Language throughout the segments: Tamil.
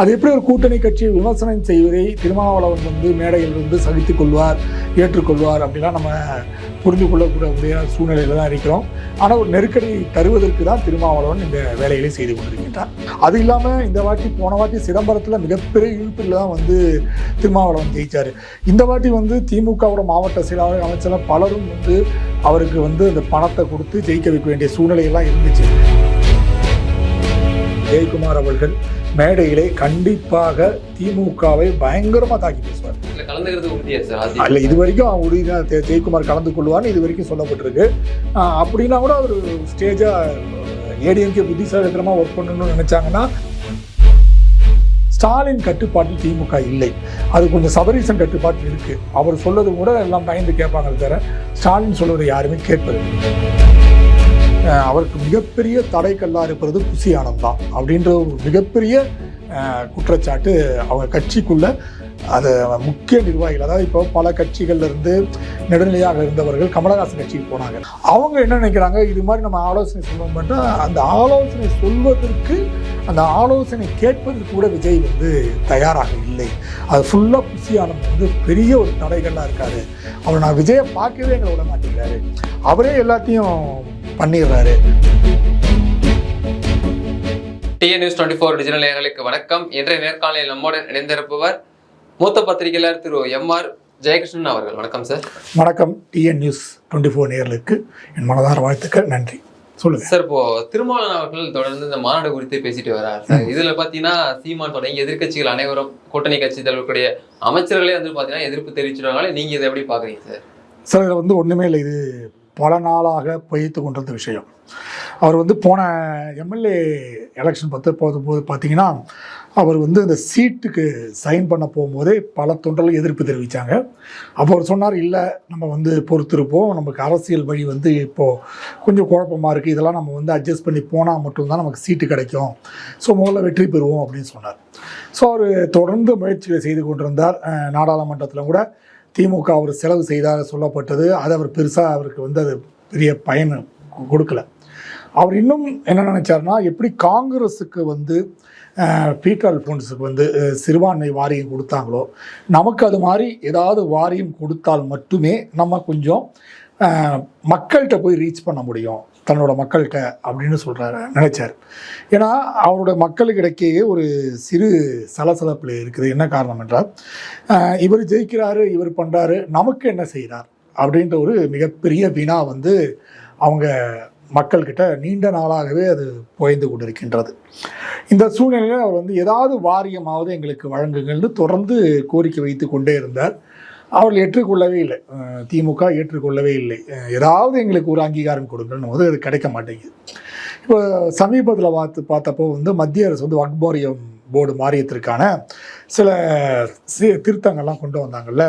அது எப்படி ஒரு கூட்டணி கட்சியை விமர்சனம் செய்வதை திருமாவளவன் வந்து மேடையில் இருந்து சகித்துக் கொள்வார் ஏற்றுக்கொள்வார் அப்படிலாம் நம்ம புரிந்து கொள்ளக்கூடிய சூழ்நிலையில தான் இருக்கிறோம். ஆனால் ஒரு நெருக்கடி தருவதற்கு தான் திருமாவளவன் இந்த வேலைகளை செய்து கொண்டிருக்கின்றார் அது இல்லாமல் இந்த வாட்டி போன வாட்டி சிதம்பரத்தில் மிகப்பெரிய இழுப்பில் தான் வந்து திருமாவளவன் ஜெயிச்சார். இந்த வாட்டி வந்து திமுகவோட மாவட்ட செயலாளர் அமைச்சர் பலரும் வந்து அவருக்கு வந்து அந்த பணத்தை கொடுத்து ஜெயிக்க வைக்க வேண்டிய சூழ்நிலையெல்லாம் இருந்துச்சு. ஜெயக்குமார் அவர்கள் மேடையிலே கண்டிப்பாக திமுகவை பயங்கரமா தாக்கி பேசுவார். அல்ல இது வரைக்கும் உறுதியாக ஜெயக்குமார் கலந்து கொள்வார்னு இது வரைக்கும் சொல்லப்பட்டிருக்கு. அப்படின்னா கூட அவர் ஸ்டேஜா ஏடிஎம்கே புத்திசாலித்தனமா ஒர்க் பண்ணணும்னு நினைச்சாங்கன்னா ஸ்டாலின் கட்டுப்பாட்டில் திமுக இல்லை. அது கொஞ்சம் சபரீசன் கட்டுப்பாட்டில் இருக்கு. அவர் சொல்லது கூட எல்லாம் பயந்து கேட்பாங்க தவிர ஸ்டாலின் சொல்வதை யாருமே கேட்பது அவருக்கு மிகப்பெரிய தடை இருப்பது இருக்கிறது ஆனந்த் அப்படின்ற ஒரு மிகப்பெரிய குற்றச்சாட்டு அவங்க கட்சிக்குள்ள அது முக்கிய நிர்வாகிகள் அதாவது இப்போ பல கட்சிகள்ல இருந்து இருந்தவர்கள் கமலஹாசன் கட்சிக்கு போனாங்க. அவங்க என்ன நினைக்கிறாங்க? இது மாதிரி நம்ம ஆலோசனை சொல்லுவோம் மட்டும் அந்த ஆலோசனை சொல்வதற்கு அந்த ஆலோசனை கேட்பதற்கு கூட விஜய் வந்து தயாராக இல்லை. அது ஃபுல்லாக புசி ஆனந்த் வந்து பெரிய ஒரு தடைகள்லாம் இருக்காரு. அவர் நான் விஜயை பார்க்கவே எங்களை விட மாட்டேங்கிறாரு. அவரே எல்லாத்தையும் பண்ணிடுறாரு. TN news twenty four digital நேர்களுக்கு வணக்கம். இன்றைய நேர்காணலில் நம்முடன் இணைந்திருப்பவர் மூத்த பத்திரிகையாளர் திரு எம் ஆர் ஜெயகிருஷ்ணன் அவர்கள். வணக்கம் சார் வணக்கம். டிஎன் நியூஸ் டுவெண்ட்டி ஃபோர் நேர்களுக்கு என் மனதார வாழ்த்துக்கள். நன்றி. சொல்லுங்க. சார் இப்போ திருமாவளவன் அவர்கள் தொடர்ந்து இந்த மாநாடு குறித்து பேசிட்டு வர்றார் சார் இதுல பாத்தீங்கன்னா சீமான் தொடங்கி எதிர்க்கட்சிகள் அனைவரும் கூட்டணி கட்சி தலைவர்களுடைய அமைச்சர்களே வந்து பாத்தீங்கன்னா எதிர்ப்பு தெரிவிச்சிருவாங்களே? நீங்க இதை எப்படி பாக்குறீங்க சார் சார் வந்து ஒன்றுமே இல்லை. இது பல நாளாக பொய்த்து கொண்டிருந்த விஷயம். அவர் வந்து போன எம்எல்ஏ எலெக்ஷன் பத்து போது போது பார்த்தீங்கன்னா அவர் வந்து அந்த சீட்டுக்கு சைன் பண்ண போகும்போதே பல தொண்டர்கள் எதிர்ப்பு தெரிவித்தாங்க அப்போ அவர் சொன்னார் இல்லை நம்ம வந்து பொறுத்திருப்போம். நமக்கு அரசியல் வழி வந்து இப்போது கொஞ்சம் குழப்பமாக இருக்குது இதெல்லாம் நம்ம வந்து அட்ஜஸ்ட் பண்ணி போனால் மட்டும்தான் நமக்கு சீட்டு கிடைக்கும். ஸோ முதல்ல வெற்றி பெறுவோம் அப்படின்னு சொன்னார். ஸோ அவர் தொடர்ந்து முயற்சிகளை செய்து கொண்டிருந்தார். நாடாளுமன்றத்தில் கூட திமுக அவர் செலவு செய்தாக சொல்லப்பட்டது. அது அவர் பெருசாக அவருக்கு வந்து அது பெரிய பயன் கொடுக்கல. அவர் இன்னும் என்ன நினைச்சாருன்னா எப்படி காங்கிரஸுக்கு வந்து பீட்டர் அல்போன்ஸுக்கு வந்து சிறுபான்மை வாரியம் கொடுத்தாங்களோ நமக்கு அது மாதிரி ஏதாவது வாரியம் கொடுத்தால் மட்டுமே நம்ம கொஞ்சம் மக்கள்கிட்ட போய் ரீச் பண்ண முடியும். தன்னோட மக்கள்கிட்ட அப்படின்னு சொல்கிறாரு நினைச்சார். ஏன்னா அவரோட மக்களுக்கு ஒரு சிறு சலசலப்பில் இருக்குது. என்ன காரணம் என்றால் இவர் ஜெயிக்கிறாரு இவர் பண்ணுறாரு நமக்கு என்ன செய்கிறார் அப்படின்ற ஒரு மிகப்பெரிய வினா வந்து அவங்க மக்கள்கிட்ட நீண்ட நாளாகவே அது புயந்து கொண்டிருக்கின்றது. இந்த சூழ்நிலையில் அவர் வந்து ஏதாவது வாரியமாவது எங்களுக்கு வழங்குங்கள்னு தொடர்ந்து கோரிக்கை வைத்து கொண்டே இருந்தார். அவர்கள் ஏற்றுக்கொள்ளவே இல்லை. திமுக ஏற்றுக்கொள்ளவே இல்லை. ஏதாவது எங்களுக்கு ஒரு அங்கீகாரம் கொடுங்கன்னு போது அது கிடைக்க மாட்டேங்குது. இப்போ சமீபத்தில் பார்த்து பார்த்தப்போ வந்து மத்திய அரசு வந்து வக்பாரியம் போர்டு மாறியத்திற்கான சில சி திருத்தங்கள்லாம் கொண்டு வந்தாங்கல்ல.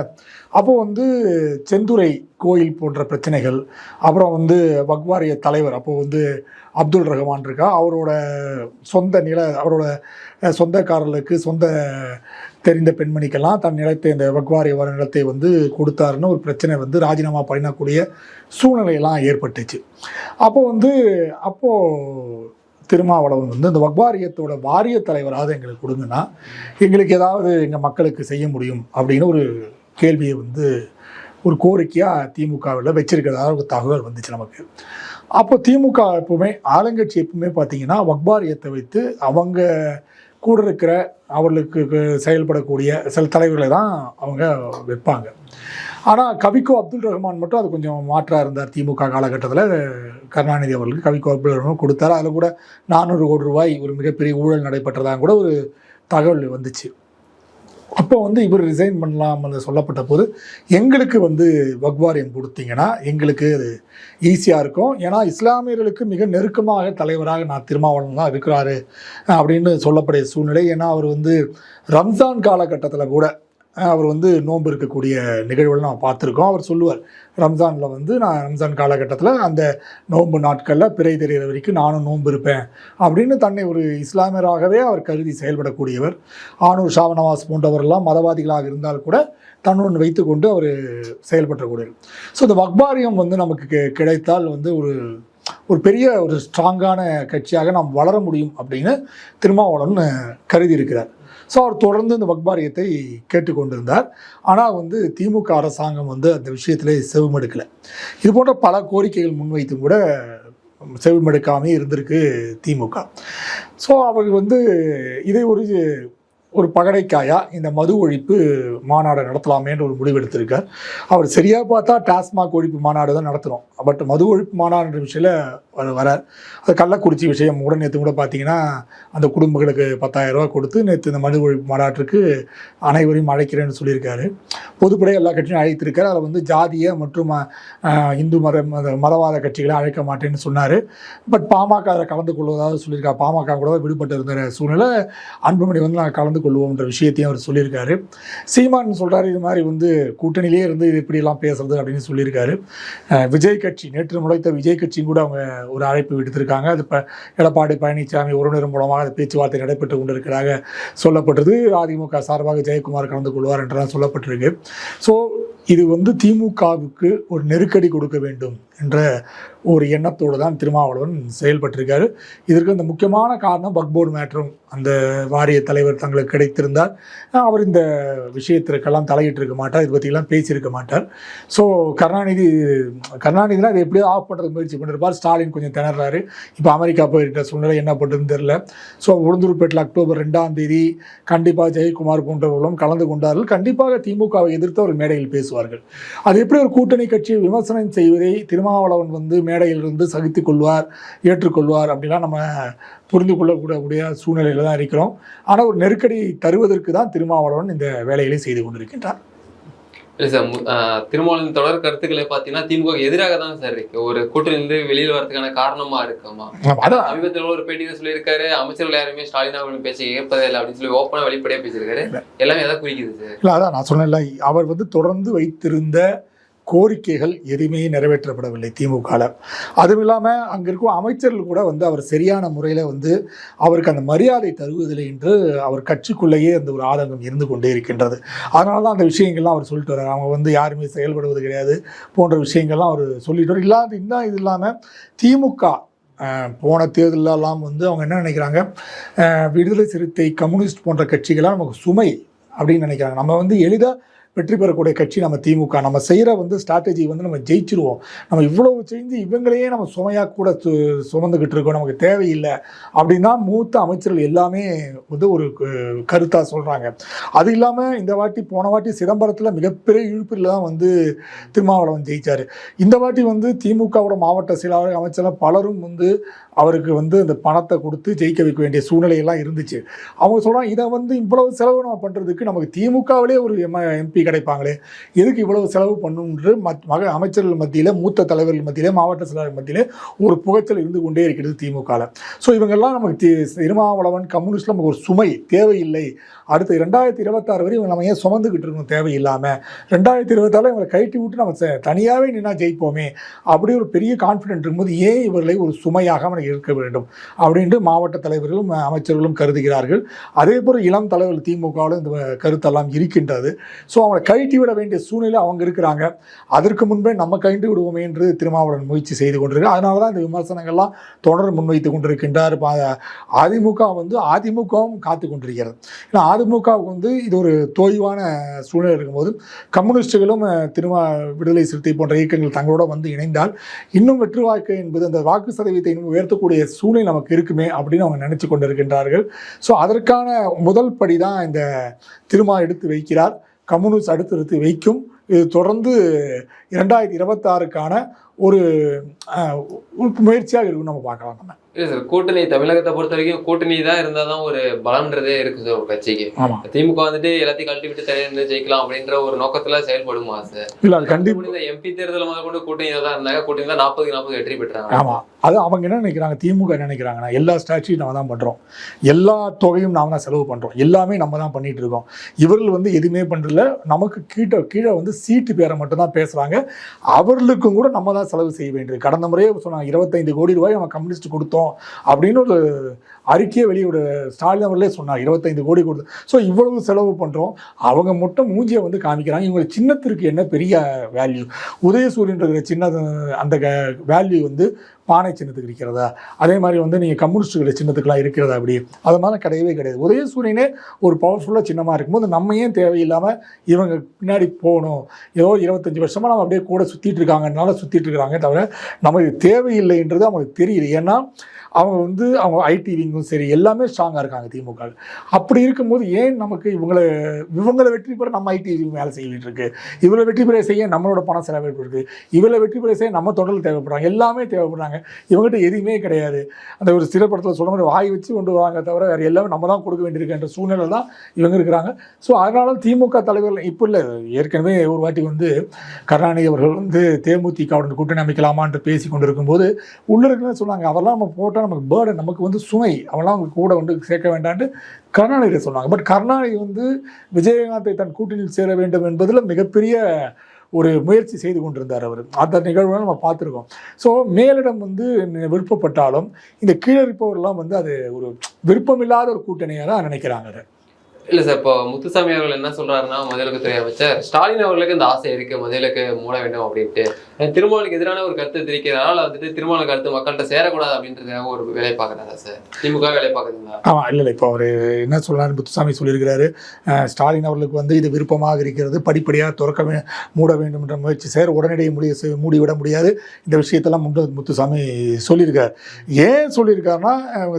அப்போ வந்து செந்துறை கோயில் போன்ற பிரச்சனைகள் அப்புறம் வந்து வக்வாரிய தலைவர் அப்போது வந்து அப்துல் ரஹ்மான் இருக்கா அவரோட சொந்த நில அவரோட சொந்தக்காரர்களுக்கு சொந்த தெரிந்த பெண்மணிக்கெல்லாம் தன் நிலத்தை இந்த வக்வாரிய வர நிலத்தை வந்து கொடுத்தாருன்னு ஒரு பிரச்சனை வந்து ராஜினாமா பண்ணக்கூடிய சூழ்நிலையெல்லாம் ஏற்பட்டுச்சு. அப்போ வந்து அப்போது திருமாவளவன் வந்து இந்த வக்வாரியத்தோட வாரிய தலைவராவது எங்களுக்கு கொடுங்கன்னா எங்களுக்கு ஏதாவது எங்கள் மக்களுக்கு செய்ய முடியும் அப்படின்னு ஒரு கேள்வியை வந்து ஒரு கோரிக்கையாக திமுகவில் வச்சிருக்கிறதா ஒரு தகவல் வந்துச்சு நமக்கு. அப்போ திமுக எப்பவுமே ஆளுங்கட்சி எப்பவுமே பார்த்தீங்கன்னா வக்பாரியத்தை வைத்து அவங்க கூட இருக்கிற அவர்களுக்கு செயல்படக்கூடிய சில தலைவர்களை தான் அவங்க வைப்பாங்க. ஆனால் கவிக்கோ அப்துல் ரஹ்மான் மட்டும் அது கொஞ்சம் மாற்றாக இருந்தார் திமுக காலகட்டத்தில். கருணாநிதி அவர்களுக்கு கவிக்கோ அப்துல் ரஹ்மான் கொடுத்தார். அதில் கூட நானூறு கோடி ரூபாய் ஒரு மிகப்பெரிய ஊழல் நடைபெற்றதாக கூட ஒரு தகவல் வந்துச்சு. அப்போ வந்து இவர் ரிசைன் பண்ணலாம்னு சொல்லப்பட்ட போது எங்களுக்கு வந்து வக்வாரியம் கொடுத்தீங்கன்னா எங்களுக்கு அது ஈஸியாக இருக்கும். ஏன்னா இஸ்லாமியர்களுக்கு மிக நெருக்கமாக தலைவராக நான் திருமாவளவன் தான் இருக்கிறாரு அப்படின்னு சொல்லப்படிய சூழ்நிலை. ஏன்னா அவர் வந்து ரம்ஜான் காலகட்டத்தில் கூட அவர் வந்து நோன்பு இருக்கக்கூடிய நிகழ்வுகள் நம்ம பார்த்துருக்கோம். அவர் சொல்லுவார் ரம்ஜானில் வந்து நான் ரம்ஜான் காலகட்டத்தில் அந்த நோன்பு நாட்களில் பிறை தெரிகிற வரைக்கும் நானும் நோன்பு இருப்பேன். அப்படின்னு தன்னை ஒரு இஸ்லாமியராகவே அவர் கருதி செயல்படக்கூடியவர். ஆனூர் ஷாவனவாஸ் போன்றவரெல்லாம் மதவாதிகளாக இருந்தால் கூட தன்னுடன் வைத்துக்கொண்டு அவர் செயல்பற்றக்கூடியவர். ஸோ இந்த வக்பாரியம் வந்து நமக்கு கிடைத்தால் வந்து ஒரு ஒரு பெரிய ஒரு ஸ்ட்ராங்கான கட்சியாக நாம் வளர முடியும் அப்படின்னு திருமாவளவன் கருதி இருக்கிறார். ஸோ அவர் தொடர்ந்து இந்த வக்பாரியத்தை கேட்டுக்கொண்டிருந்தார். ஆனால் வந்து திமுக அரசாங்கம் வந்து அந்த விஷயத்தில் செவிமடுக்கலை. இது போன்ற பல கோரிக்கைகள் முன்வைத்தும் கூட செவிமடுக்காமே இருந்திருக்கு திமுக. ஸோ அவர் வந்து இதை ஒரு ஒரு பகடைக்காயா இந்த மது ஒழிப்பு மாநாடு நடத்தலாமேன்ற ஒரு முடிவு எடுத்திருக்கார். அவர் சரியாக பார்த்தா டாஸ்மாக் ஒழிப்பு மாநாடு தான் நடத்தணும். பட் மது ஒழிப்பு மாநாடுன்ற விஷயத்தில் வர வரார். அது கள்ளக்குறிச்சி விஷயம் கூட நேற்று கூட பார்த்தீங்கன்னா அந்த குடும்பங்களுக்கு பத்தாயிரரூபா கொடுத்து நேற்று இந்த மது ஒழிப்பு மாநாட்டிற்கு அனைவரையும் அழைக்கிறேன்னு சொல்லியிருக்காரு. பொதுப்படை எல்லா கட்சியும் அழைத்திருக்காரு. அதில் வந்து ஜாதிய மற்றும் இந்து மத மத- மதவாத கட்சிகளை அழைக்க மாட்டேன்னு சொன்னார். பட் பாமக அதில் கலந்து கொள்வதாக சொல்லியிருக்காரு பாமக கூட விடுபட்டு இருந்த சூழ்நிலை அன்புமணி வந்து நான் கலந்து கொள்வோம்ன்ற விஷயத்தையும் அவர் சொல்லியிருக்காரு. சீமான் சொல்கிறாரு இது மாதிரி வந்து கூட்டணியிலே இருந்து இது இப்படியெல்லாம் பேசுறது அப்படின்னு சொல்லியிருக்காரு. அஹ், விஜய் கட்சி. நேற்று முளைத்த விஜய் கட்சியும் கூட அவங்க ஒரு அழைப்பு விடுத்திருக்காங்க. அது இப்போ எடப்பாடி பழனிசாமி உறவினர் மூலமாக அந்த பேச்சுவார்த்தை நடைபெற்று கொண்டிருக்கிறதாக சொல்லப்பட்டது. அதிமுக சார்பாக ஜெயக்குமார் கலந்து கொள்வார் என்றெல்லாம் சொல்லப்பட்டிருக்கு. ஸோ இது வந்து திமுகவுக்கு ஒரு நெருக்கடி கொடுக்க வேண்டும் என்ற ஒரு எண்ணத்தோடு தான் திருமாவளவன் செயல்பட்டிருக்காரு. இதற்கு அந்த முக்கியமான காரணம் பக்போர்டு மேட்டரும் அந்த வாரிய தலைவர் தங்களுக்கு கிடைத்திருந்தார் அவர் இந்த விஷயத்திற்கெல்லாம் தலையிட்டு இருக்க மாட்டார் இதை பற்றிலாம் பேசியிருக்க மாட்டார். ஸோ கருணாநிதி கருணாநிதினா அதை எப்படியோ ஆஃப் பண்ணுறது முயற்சி பண்ணிருப்பார். ஸ்டாலின் கொஞ்சம் திணறாரு. இப்போ அமெரிக்கா போயிருக்கிற சூழ்நிலை என்ன பண்ணுறதுன்னு தெரில ஸோ உளுந்தூர்பேட்டில் அக்டோபர் ரெண்டாம் தேதி கண்டிப்பாக ஜெயக்குமார் போன்றவர்களும் கலந்து கொண்டார்கள். கண்டிப்பாக திமுகவை எதிர்த்து அவர் மேடையில் பேசுவார்கள். அது எப்படி ஒரு கூட்டணி கட்சியை விமர்சனம் செய்வதை திருமாவளவன் வந்து மேடையிலிருந்து சகித்துக் கொள்வார் ஏற்றுக்கொள்வார் அப்படிலாம் நம்ம புரிந்து கொள்ளக்கூடக்கூடிய சூழ்நிலையில் தான் இருக்கிறோம். ஆனால் ஒரு நெருக்கடி தருவதற்கு தான் திருமாவளவன் இந்த வேலைகளை செய்து கொண்டிருக்கின்றார். இல்லை சார் திருமாவளவன் தொடர் கருத்துக்களை பார்த்தீங்கன்னா திமுக எதிராக தான் சார் இருக்கு. ஒரு கூட்டணியிலிருந்து வெளியில் வரதுக்கான காரணமா இருக்குமா? அதான். சமீபத்தில் ஒரு பேட்டியில் சொல்லியிருக்காரு அமைச்சர்கள் யாருமே ஸ்டாலின் அவர்களின் பேச்சை ஏற்பதே இல்லை அப்படின்னு சொல்லி ஓப்பனாக வெளிப்படையா பேசியிருக்காரு. எல்லாமே எதை குறிக்குது சார்? இல்லை அதான் நான் சொன்னேன்ல அவர் வந்து தொடர்ந்து வைத்திருந்த கோரிக்கைகள் எதுவுமே நிறைவேற்றப்படவில்லை திமுகவில் அதுவும் இல்லாமல் அங்கே இருக்கும் அமைச்சர்கள் கூட வந்து அவர் சரியான முறையில் வந்து அவருக்கு அந்த மரியாதை தருவதில்லை என்று அவர் கட்சிக்குள்ளேயே அந்த ஒரு ஆதங்கம் இருந்து கொண்டே இருக்கின்றது. அதனால தான் அந்த விஷயங்கள்லாம் அவர் சொல்லிட்டு வர்றார். அவங்க வந்து யாருமே செயல்படுவது கிடையாது போன்ற விஷயங்கள்லாம் அவர் சொல்லிட்டு இல்லாத இன்னும் இது இல்லாமல் திமுக போன தேர்தலெல்லாம் வந்து அவங்க என்ன நினைக்கிறாங்க? விடுதலை சிறுத்தை கம்யூனிஸ்ட் போன்ற கட்சிகள்லாம் நமக்கு சுமை அப்படின்னு நினைக்கிறாங்க. நம்ம வந்து எளிதாக வெற்றி பெறக்கூடிய கட்சி நம்ம திமுக. நம்ம செய்கிற வந்து ஸ்ட்ராட்டஜி வந்து நம்ம ஜெயிச்சிருவோம். நம்ம இவ்வளவு செஞ்சு இவங்களையே நம்ம சுமையாக கூட சு சுமந்துக்கிட்டு இருக்கோம். நமக்கு தேவையில்லை அப்படின்னா மூத்த அமைச்சர்கள் எல்லாமே வந்து ஒரு கருத்தாக சொல்கிறாங்க அது இல்லாமல் இந்த வாட்டி போன வாட்டி சிதம்பரத்தில் மிகப்பெரிய இழுப்பில் தான் வந்து திருமாவளவன் ஜெயிச்சார். இந்த வாட்டி வந்து திமுகவோட மாவட்ட செயலாளர் அமைச்சர்கள் பலரும் வந்து அவருக்கு வந்து அந்த பணத்தை கொடுத்து ஜெயிக்க வைக்க வேண்டிய சூழ்நிலையெல்லாம் இருந்துச்சு. அவங்க சொல்கிறாங்க இதை வந்து இவ்வளவு செலவு நம்ம பண்ணுறதுக்கு நமக்கு திமுகவிலே ஒரு எம் எம்பி கிடைப்பாங்களே எதுக்கு இவ்வளவு செலவு பண்ணுன்ற மத் மக அமைச்சர்கள் மத்தியில் மூத்த தலைவர்கள் மத்தியிலே மாவட்ட செயலாளர் மத்தியிலே ஒரு புகைச்சல் இருந்து கொண்டே இருக்கிறது திமுகவில் ஸோ இவங்கெல்லாம் நமக்கு திருமாவளவன் கம்யூனிஸ்ட்ல நமக்கு ஒரு சுமை தேவையில்லை. அடுத்து ரெண்டாயிரத்தி இருபத்தாறு வரை இவங்க நம்ம ஏன் சுமந்துக்கிட்டு இருக்கணும் தேவையில்லாமல் ரெண்டாயிரத்தி இருபத்தாறு இவங்களை கழட்டி விட்டு நம்ம தனியாகவே நின்னா ஜெயிப்போமே? அப்படி ஒரு பெரிய கான்ஃபிடென்ட் இருக்கும்போது ஏன் இவர்களை ஒரு சுமையாக நமக்கு இருக்க வேண்டும்? அப்படின்ட்டு மாவட்ட தலைவர்களும் அமைச்சர்களும் கருதுகிறார்கள். அதே போல் இளம் தலைவர்கள் திமுகவில் இந்த கருத்தெல்லாம் இருக்கின்றது. ஸோ அவங்களை கழட்டி விட வேண்டிய சூழ்நிலை அவங்க இருக்கிறாங்க. அதற்கு முன்பே நம்ம கழட்டி விடுவோமே என்று திருமாவளவன் முயற்சி செய்து கொண்டிருக்கு அதனால தான் இந்த விமர்சனங்கள்லாம் தொடர் முன்வைத்து கொண்டிருக்கின்றார். பா- அதிமுக வந்து அதிமுகவும் காத்து கொண்டிருக்கிறது. ஏன்னா அதிமுகவுக்கு வந்து இது ஒரு தோய்வான சூழ்நிலை இருக்கும்போது கம்யூனிஸ்டுகளும் திருமா விடுதலை சிறுத்தை போன்ற இயக்கங்கள் தங்களோட வந்து இணைந்தால் இன்னும் வெற்றி வாக்கு என்பது அந்த வாக்கு சதவீதத்தை இன்னும் உயர்த்தக்கூடிய சூழ்நிலை நமக்கு இருக்குமே அப்படின்னு அவங்க நினைச்சு கொண்டிருக்கின்றார்கள். ஸோ அதற்கான முதல் படி தான் இந்த திருமா எடுத்து வைக்கிறார். கம்யூனிஸ்ட் அடுத்து எடுத்து வைக்கும். இது தொடர்ந்து இரண்டாயிரத்தி இருபத்தாறுக்கான ஒரு ஒரு முயற்சியாக இருக்கும். நம்ம பார்க்கலாம். நம்ம இல்லை சார் கூட்டணி தமிழகத்தை பொறுத்த வரைக்கும் கூட்டணி தான் இருந்தால் தான் ஒரு பலம்ன்றதே இருக்கு சார் ஒரு கட்சிக்கு. திமுக வந்துட்டு எல்லாத்தையும் கழட்டி விட்டு தனியாக ஜெயிக்கலாம் அப்படின்ற ஒரு நோக்கத்துல செயல்படுமா சார் இல்லை அது கண்டிப்பாக இந்த எம்பி தேர்தல் முதல் கொண்டு கூட்டணி தான் இருந்தாங்க. கூட்டணி தான் நாற்பது நாற்பது வெற்றி பெற்றாங்க. ஆமாம் அது அவங்க என்ன நினைக்கிறாங்க? திமுக என்ன நினைக்கிறாங்கன்னா எல்லா ஸ்டாச்சும் நம்ம தான் பண்ணுறோம் எல்லா தொகையும் நாம தான் செலவு பண்ணுறோம் எல்லாமே நம்ம தான் பண்ணிட்டு இருக்கோம். இவர்கள் வந்து எதுவுமே பண்ணுறதில்ல நமக்கு கீழே கீழே வந்து சீட்டு பேரை மட்டும் தான் பேசுகிறாங்க அவர்களுக்கும் கூட நம்ம தான் செலவு செய்ய வேண்டியது. கடந்த முறையே சொன்னாங்க இருபத்தைந்து கோடி ரூபாய் நம்ம கம்யூனிஸ்ட் கொடுத்தோம். அப்படின்னு ஒரு அறிக்கையை வெளியோட ஸ்டாலின் அவர்களே சொன்னார். இருபத்தைந்து கோடி கொடுத்து. ஸோ இவ்வளவு செலவு பண்ணுறோம் அவங்க மட்டும் மூஞ்சியை வந்து காமிக்கிறாங்க. இவங்க சின்னத்திற்கு என்ன பெரிய வேல்யூ உதயசூரியன்ற சின்ன அந்த வேல்யூ வந்து பானை சின்னத்துக்கு இருக்கிறதா? அதே மாதிரி வந்து நீங்கள் கம்யூனிஸ்டுகளை சின்னத்துக்குலாம் இருக்கிறதா அப்படி? அது மாதிரி கிடையவே கிடையாது. உதயசூரியனே ஒரு பவர்ஃபுல்லாக சின்னமாக இருக்கும்போது நம்ம ஏன் தேவையில்லாமல் இவங்க பின்னாடி போகணும்? ஏதோ இருபத்தஞ்சி வருஷமாக நம்ம அப்படியே கூட சுற்றிட்டு இருக்காங்கனால சுற்றிட்டு இருக்கிறாங்க தவிர நமக்கு தேவையில்லைன்றது அவங்களுக்கு தெரியுது ஏன்னா அவங்க வந்து அவங்க ஐடி விங்கும் சரி எல்லாமே ஸ்ட்ராங்காக இருக்காங்க திமுக அப்படி இருக்கும்போது ஏன் நமக்கு இவங்களை இவங்களை வெற்றி பெற நம்ம ஐடி விங் வேலை செய்யிட்டு இருக்கு இவளை வெற்றி பெற செய்ய நம்மளோட பணம் செலவிட்டு இருக்கு. இவளை வெற்றி பெற செய்ய நம்ம தொடர்ந்து தேவைப்படுறாங்க. எல்லாமே தேவைப்படுறாங்க. இவங்ககிட்ட எதுவுமே கிடையாது. அந்த ஒரு சிறப்படத்தில் சொல்ல மாதிரி வாய் வச்சு கொண்டு வாங்க தவிர வேறு எல்லாமே நம்ம தான் கொடுக்க வேண்டியிருக்கின்ற சூழ்நிலை தான் இவங்க இருக்கிறாங்க. ஸோ அதனால திமுக தலைவர்கள் இப்போ இல்லை ஏற்கனவே ஒரு வாட்டி வந்து கருணாநிதி அவர்கள் வந்து தேமுதிகவுடன் கூட்டணி அமைக்கலாமான்னு பேசி கொண்டு இருக்கும்போது உள்ள இருக்குன்னு சொன்னாங்க அவரெல்லாம் நம்ம போட்டால் நமக்கு பேர்டன் நமக்கு வந்து சுமை. அவெல்லாம் அவங்க கூட வந்து சேர்க்க வேண்டாம்னு கருணாநிதி சொன்னாங்க. பட் கருணாநிதி வந்து விஜயகாந்தை தன் கூட்டணியில் சேர வேண்டும் என்பதில் மிகப்பெரிய ஒரு முயற்சி செய்து கொண்டிருந்தார் அவர். அந்த நிகழ்வுகள் நம்ம பார்த்துருக்கோம். ஸோ மேலிடம் வந்து விருப்பப்பட்டாலும் இந்த கீழே வந்து அது ஒரு விருப்பமில்லாத ஒரு கூட்டணியாக தான் நினைக்கிறாங்க அதை. இல்ல சார் இப்போ முத்துசாமி அவர்கள் என்ன சொல்றாருன்னா மதிலுக்குத்துறை அமைச்சர் ஸ்டாலின் அவர்களுக்கு இந்த ஆசை இருக்கு முதலுக்கு மூட வேண்டும் அப்படின்ட்டு. திருமாவளுக்கு எதிரான ஒரு கருத்து தெரிவிக்கிறதுனால வந்துட்டு திருமாவளி கருத்து மக்கள்கிட்ட சேரக்கூடாது அப்படின்றதுக்காக ஒரு வேலை பார்க்கறாரா சார் திமுக வேலை பார்க்குறீங்களா ஆமாம் இல்லை இல்லை. இப்போ அவர் என்ன சொல்றாரு முத்துசாமி சொல்லியிருக்கிறாரு ஸ்டாலின் அவர்களுக்கு வந்து இது விருப்பமாக இருக்கிறது படிப்படியாக திறக்க மூட வேண்டும் என்ற முயற்சி செய்ய உடனடியை முடிய மூடிவிட முடியாது. இந்த விஷயத்தெல்லாம் முன்பு முத்துசாமி சொல்லியிருக்கார். ஏன் சொல்லியிருக்காருன்னா